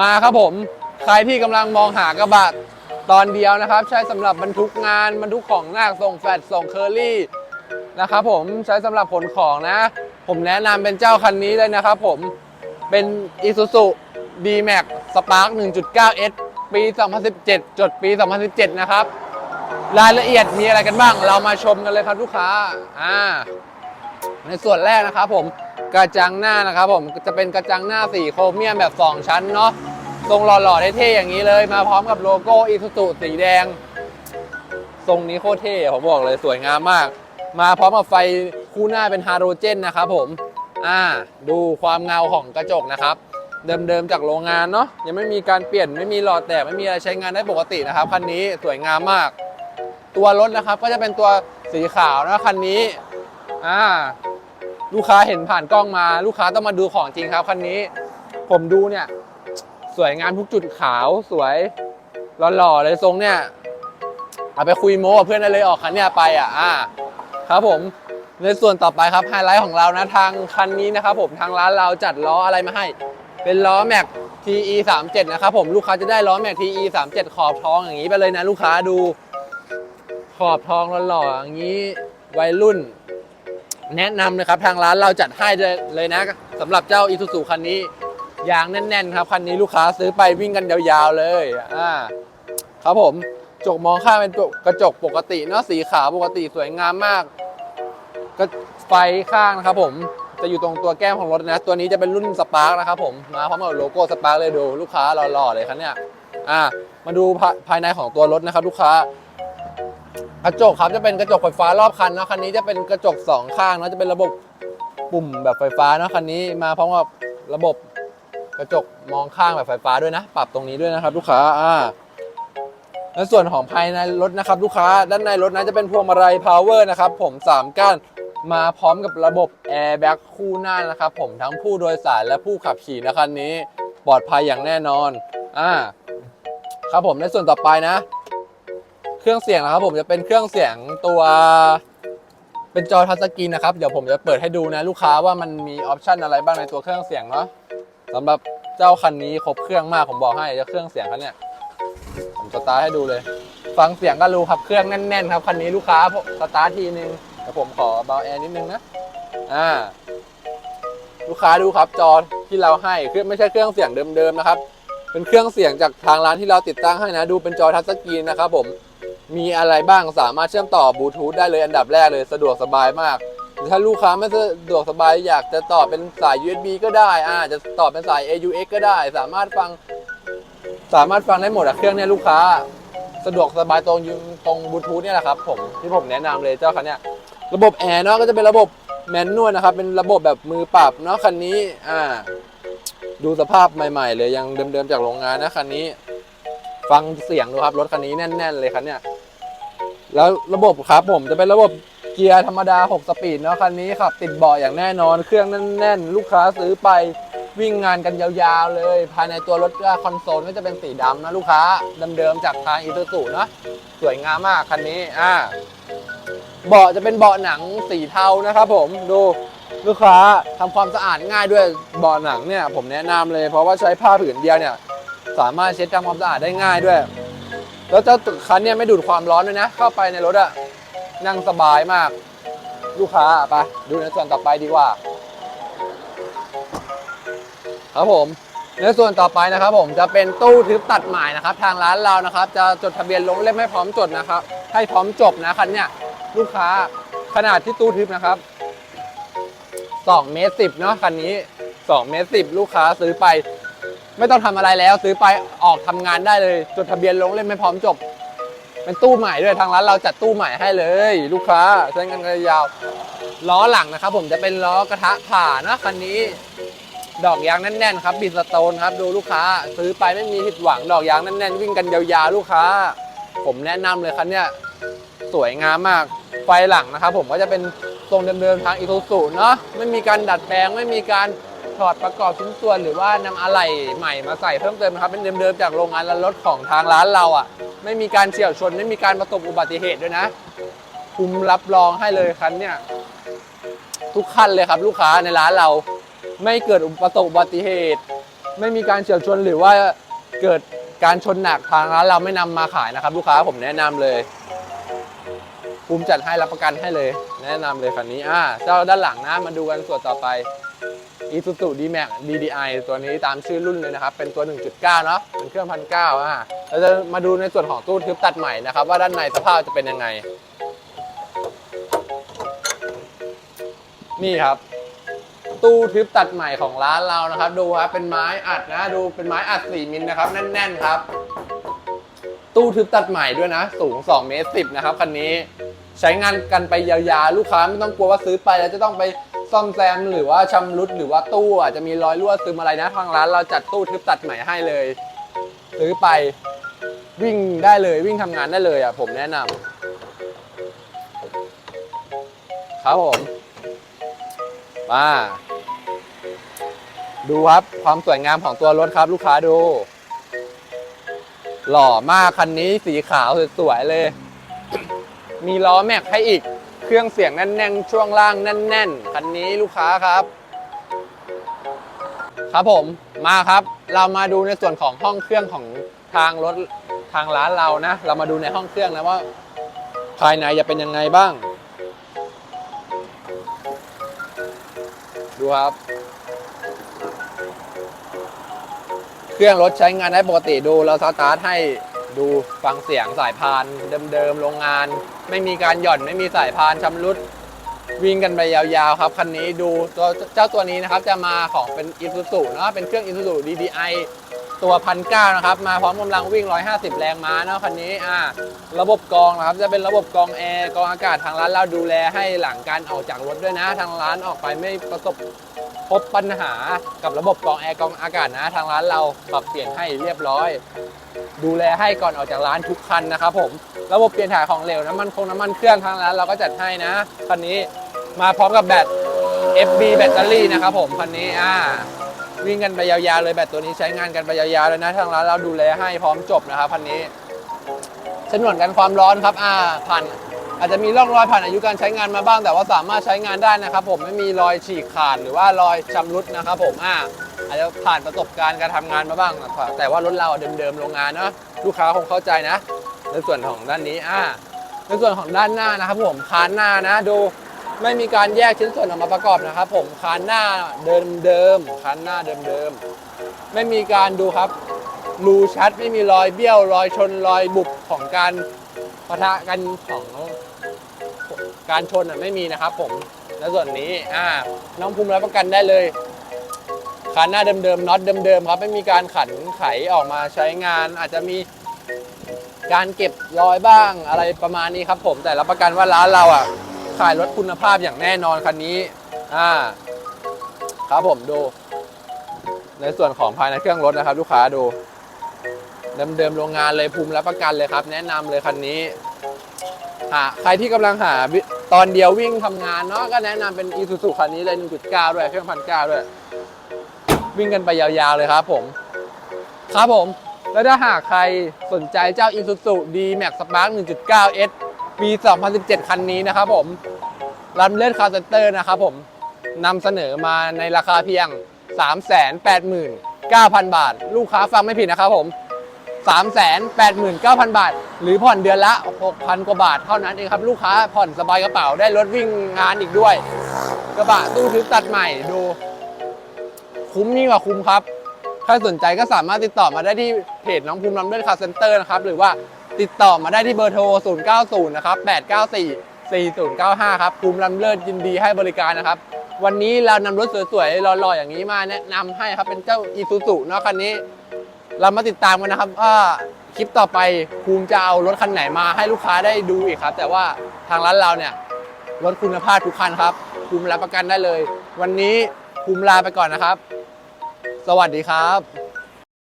มาครับผม ใครที่กำลังมองหากระบะตอนเดียวนะครับ ใช้สำหรับบรรทุกงานบรรทุกของหนักส่งแฟลตส่งเคอรี่นะครับผมใช้สำหรับขนของนะ ผมแนะนำเป็นเจ้าคันนี้เลยนะครับผมเป็น Isuzu D-Max Spark 1.9S ปี 2017 จดปี 2017 นะครับ รายละเอียดมีอะไรกันบ้าง เรามาชมกันเลยครับลูกค้าอ่าในส่วนแรกนะครับผม กระจังหน้านะครับผมจะเป็นกระจังหน้าสีโครเมียมแบบ 2 ชั้นเนาะทรงหล่อๆเท่ๆอย่างนี้เลยมาพร้อมกับโลโก้อีซูซูสีแดง ทรงนี้โคตรเท่ผมบอกเลยสวยงามมาก มาพร้อมกับไฟคู่หน้าเป็นฮาโลเจนนะครับผมอ่าดูความเงาของกระจกนะครับ เดิมๆจากโรงงานเนาะยังไม่มีการเปลี่ยนไม่มีหลอดแตกไม่มีอะไรใช้งานได้ปกตินะครับคันนี้สวยงามมาก ตัวรถนะครับก็จะเป็นตัวสีขาวนะคันนี้อ่า ลูกค้าเห็นผ่านกล้องมา ลูกค้าต้องมาดูของจริงครับคันนี้ ผมดูเนี่ย สวยงามทุกจุดขาวสวยหล่อๆเลยทรงเนี่ยเอาไปคุยโม้กับเพื่อนได้เลยออกคันเนี้ยไปอะอ่าครับผมในส่วนต่อไปครับไฮไลท์ของเรานะทางคันนี้นะครับผมทางร้านเราจัดล้ออะไรมาให้ เป็นล้อแม็ก TE 3 7นะครับผมลูกค้าจะได้ล้อแม็ก TE 3 7ขอบทองอย่างนี้ไปเลยนะ ลูกค้าดู ขอบทองหล่อๆอย่างนี้วัยรุ่น แนะนำนะครับทางร้านเราจัดให้เลยนะสำหรับเจ้าอี u z u คันนี้ยางแน่นๆครับคันนี้ลูกค้าซื้อไปวิ่งกันยาวๆเลยอ่าครับผมจกมองข้างเป็นกระจกปกติเนาะสีขาวปกติสวยงามมากก็ไฟข้างนะครับผมจะอยู่ตรงตัวแก้มของรถนะ ตัวนี้จะเป็นรุ่นสปาร์กนะครับผมมาพร้อมกับโลโก้สปาร์กเลยดูลูกค้าหล่อๆเลยครับเนี่ยอ่ามาดูภายในของตัวรถนะครับ ลูกค้า กระจกครับจะเป็นกระจกไฟฟ้ารอบคันเนาะคันนี้จะเป็นกระจกสองข้างเนาะจะเป็นระบบปุ่มแบบไฟฟ้าเนาะคันนี้มาพร้อมกับระบบกระจกมองข้างแบบไฟฟ้าด้วยนะ ปรับตรงนี้ด้วยนะครับ ลูกค้าอ่าในส่วนของภายในรถนะครับ ลูกค้าด้านในรถนะจะเป็นพวงมาลัยพาวเวอร์นะครับผม3ก้านมาพร้อมกับระบบแอร์แบ็กคู่หน้านะครับผมทั้งผู้โดยสารและผู้ขับขี่นะคันนี้ ปลอดภัยอย่างแน่นอนอ่าครับผมในส่วนต่อไปนะ เครื่องเสียงนะครับผมจะเป็นเครื่องเสียงตัว เป็นจอทัชสกรีนนะครับเดี๋ยวผมจะเปิดให้ดูนะลูกค้าว่ามันมีออปชันอะไรบ้างในตัวเครื่องเสียงเนาะสำหรับเจ้าคันนี้ครบเครื่องมากผมบอกให้เจ้าเครื่องเสียงคันเนี้ยผมสตาร์ทให้ดูเลย ฟังเสียงก็รู้ครับเครื่องแน่นๆครับคันนี้ลูกค้าสตาร์ททีนึงเดี๋ยวผมขอเบาแอร์นิดนึงนะอ่าลูกค้าดูครับจอที่เราให้เครื่องไม่ใช่เครื่องเสียงเดิมๆนะครับ เป็นเครื่องเสียงจากทางร้านที่เราติดตั้งให้นะ ดูเป็นจอทัชสกรีนนะครับผม มีอะไรบ้างสามารถเชื่อมต่อบลูทูธได้เลยอันดับแรกเลยสะดวกสบายมาก ถ้าลูกค้าไม่สะดวกสบายอยากจะต่อเป็นสาย USB ก็ได้อ่าจะต่อเป็นสาย AUX ก็ได้ สามารถฟัง สามารถฟังได้หมดอะเครื่องเนี้ยลูกค้า สะดวกสบายตรงยูตรงบลูทูธเนี่ยแหละครับผมที่ผมแนะนำเลยเจ้าคันเนี้ยระบบแอร์เนาะก็จะเป็นระบบแมนนวลนะครับ เป็นระบบแบบมือปรับเนาะคันนี้อ่าดูสภาพใหม่ ๆ เลยยังเดิมๆจากโรงงานนะคันนี้ ฟังเสียงดูครับรถคันนี้แน่น ๆ เลยคันเนี้ย แล้วระบบครับผมจะเป็นระบบเกียร์ธรรมดา 6 สปีดเนาะคันนี้ขับติดเบาะอย่างแน่นอน เครื่องแน่นๆ ลูกค้าซื้อไปวิ่งงานกันยาวๆเลย ภายในตัวรถก็คอนโซลก็จะเป็นสีดำนะลูกค้าเดิมๆจากทางอีซูซูเนาะสวยงามมากคันนี้อ่าเบาะจะเป็นเบาะหนังสีเทานะครับผมดูลูกค้าทำความสะอาดง่ายด้วยเบาะหนังเนี่ยผมแนะนำเลย เพราะว่าใช้ผ้าผืนเดียวเนี่ยสามารถเช็ดทำความสะอาดได้ง่ายด้วย แล้วเจ้าคันเนี่ยไม่ดูดความร้อนด้วยนะ เข้าไปในรถอะนั่งสบายมาก ลูกค้าไปดูในส่วนต่อไปดีกว่า ครับผมในส่วนต่อไปนะครับผมจะเป็นตู้ทึบตัดหมายนะครับ ทางร้านเรานะครับ จะจดทะเบียนลงเล่มให้พร้อมจดนะครับ ให้พร้อมจบนะคันเนี่ยลูกค้าขนาดที่ตู้ทึบนะครับ2เมตรสิเนาะคันนี้2เมตรสิลูกค้าซื้อไป ไม่ต้องทำอะไรแล้วซื้อไปออกทำงานได้เลยจดทะเบียนลงเล่มไม่พร้อมจบ เป็นตู้ใหม่ด้วยทางร้านเราจัดตู้ใหม่ให้เลย ลูกค้าใช้งานกันยาวล้อหลังนะครับ ผมจะเป็นล้อกระทะผ่านะคันนี้ ดอกยางแน่นๆครับบิสโตนครับดูลูกค้า ซื้อไปไม่มีผิดหวังดอกยางแน่นๆวิ่งกันยาวๆลูกค้า ผมแนะนำเลยคันเนี้ยสวยงามมากไฟหลังนะครับผมก็จะเป็นทรงเดิมๆทางอีทูสุเนาะไม่มีการดัดแปลงไม่มีการ ถอดประกอบชิ้นส่วนหรือว่านำอะไหล่ใหม่มาใส่เพิ่มเติมนะครับเป็นเดิมๆจากโรงงานและรถของทางร้านเราอะ ไม่มีการเฉี่ยวชนไม่มีการประสบอุบัติเหตุด้วยนะคุ้มรับรองให้เลยคันเนี่ยทุกคันเลยครับ ลูกค้าในร้านเราไม่เกิดอุประสบอุบัติเหตุ ไม่มีการเฉียวชนหรือว่าเกิดการชนหนักทางร้านเราไม่นำมาขายนะครับ ลูกค้าผมแนะนำเลยภูมิจัดให้รับประกันให้เลย แนะนำเลยคันนี้อ่าเจ้าด้านหลังนะมาดูกันส่วนต่อไป Isuzu D-Max DDI ตัวนี้ตามชื่อรุ่นเลยนะครับ เป็นตัว 1.9 เนาะเป็นเครื่องพันเก้าอ่าเราจะมาดูในส่วนของตู้ทึบตัดใหม่นะครับ ว่าด้านในสภาพจะเป็นยังไง นี่ครับ ตู้ทึบตัดใหม่ของร้านเรานะครับ ดูครับเป็นไม้อัดนะ ดูเป็นไม้อัด 4 มิลนะครับ แน่น ๆ ครับ ตู้ทึบตัดใหม่ด้วยนะ สูง2เมตร10นะครับคันนี้ใช้งานกันไปยาวๆ ลูกค้าไม่ต้องกลัวว่าซื้อไปแล้วจะต้องไป ซ่อมแซมหรือว่าชำรุดหรือว่าตู้อาจจะมีรอยรั่วซึมอะไรนะทางร้านเราจัดตู้ทึบตัดใหม่ให้เลยซื้อไปวิ่งได้เลยวิ่งทำงานได้เลยอะผมแนะนำครับผมมาดูครับความสวยงามของตัวรถครับ ลูกค้าดู หล่อมากคันนี้สีขาวสวยๆเลย มีล้อแม็กให้อีก เครื่องเสียงแน่นๆ ช่วงล่างแน่นๆ คันนี้ลูกค้าครับ ครับผมมาครับ เรามาดูในส่วนของห้องเครื่องของทางรถทางร้านเรานะ เรามาดูในห้องเครื่องนะว่า ภายในจะเป็นยังไงบ้าง ดูครับ เครื่องรถใช้งานได้ปกติดูเราสตาร์ทให้ ดูฟังเสียงสายพานเดิมๆโรงงาน ไม่มีการหย่อนไม่มีสายพานชำรุดวิ่งกันไปยาวๆครับคันนี้ดูตัวเจ้าตัวนี้นะครับจะมาของเป็น i s u z u เนาะเป็นเครื่อง i s u z u DDI ตัวพันเก้านะครับมาพร้อมกำลังวิ่ง 150 แรงม้าเนาะคันนี้อ่าระบบกรองนะครับจะเป็นระบบกรองแอร์กรองอากาศทางร้านเราดูแลให้หลังการออกจากรถด้วยนะ ทางร้านออกไปไม่ประสบ พบปัญหากับระบบกรองแอร์กรองอากาศนะ ทางร้านเราปรับเปลี่ยนให้เรียบร้อย ดูแลให้ก่อนออกจากร้านทุกคันนะครับผมระบบเปลี่ยนถ่ายของเหลวน้ำมันคงน้ำมันเครื่องทางร้านเราก็จัดให้นะคันนี้มาพร้อมกับแบต FB แบตเตอรี่นะครับผมคันนี้อ่าวิ่งกันไปยาวๆเลยแบตตัวนี้ใช้งานกันไปยาวๆเลยนะทางร้านเราดูแลให้พร้อมจบนะครับคันนี้ฉนวนกันความร้อนครับอ่าผ่าน อาจจะมีร่องรอยผ่านอายุการใช้งานมาบ้าง แต่ว่าสามารถใช้งานได้นะครับ ผมไม่มีรอยฉีกขาดหรือว่ารอยชำรุดนะครับ ผมอ่าอาจจะผ่านประสบการณ์การทำงานมาบ้าง แต่ว่ารถเราเดิมๆโรงงานเนาะลูกค้าคงเข้าใจนะ ในส่วนของด้านนี้อ่าในส่วนของด้านหน้านะครับ ผมคานหน้านะดูไม่มีการแยกชิ้นส่วนออกมาประกอบนะครับ ผมคานหน้าเดิมๆคานหน้าเดิมๆไม่มีการดูครับรูชัดไม่มีรอยเบี้ยวรอยชนรอยบุบของการปะทะกันของ การชนอะไม่มีนะครับผมและส่วนนี้อ่าน้องภูมิรับประกันได้เลยคันหน้าเดิมๆน็อตเดิมๆครับไม่มีการขันไขออกมาใช้งาน อาจจะมีการเก็บรอยบ้างอะไรประมาณนี้ครับผมแต่รับประกันว่าร้านเราอะขายรถคุณภาพอย่างแน่นอนคันนี้อ่าครับผมดู ในส่วนของภายในเครื่องรถนะครับ ลูกค้าดูเดิมๆโรงงานเลยภูมิรับประกันเลยครับ แนะนำเลยคันนี้ หาใครที่กำลังหาวิตอนเดียววิ่งทำงานเนาะก็แนะนำเป็น i s u z u คันนี้เลย 1.9 ด้วยเครื่องพันเก้าด้วย วิ่งกันไปยาวๆเลยครับผม ครับผม แล้วถ้าหากใครสนใจเจ้า Isuzu D-Max Spark 1.9S ปี 2017 คันนี้นะครับผมรันเลือดคาร์เซนเตอร์นะครับผมนำเสนอมาในราคาเพียง 389,000 บาท ลูกค้าฟังไม่ผิดนะครับผม 389,000 บาท หรือผ่อนเดือนละ 6,000 กว่าบาทเท่านั้นเองครับ ลูกค้าผ่อนสบายกระเป๋าได้รถวิ่งงานอีกด้วย กระบะตู้ทึบตัดใหม่ดู คุ้มยิ่งกว่าคุ้มครับ ถ้าสนใจก็สามารถติดต่อมาได้ที่เพจน้องภูมิลำเลื่อนคาร์เซ็นเตอร์นะครับ หรือว่าติดต่อมาได้ที่เบอร์โทร 090 นะครับ 894 4095 ครับภูมิลำเลิศยินดีให้บริการนะครับ วันนี้เรานำรถสวยๆหล่อๆอย่างนี้มาแนะนำให้ครับเป็นเจ้าอีซูซุเนาะคันนี้ เรามาติดตามกันนะครับว่าคลิปต่อไปภูมิจะเอารถคันไหนมาให้ลูกค้าได้ดูอีกครับ แต่ว่าทางร้านเราเนี่ยรถคุณภาพทุกคันครับภูมิรับประกันได้เลย วันนี้ภูมิลาไปก่อนนะครับ สวัสดีครับ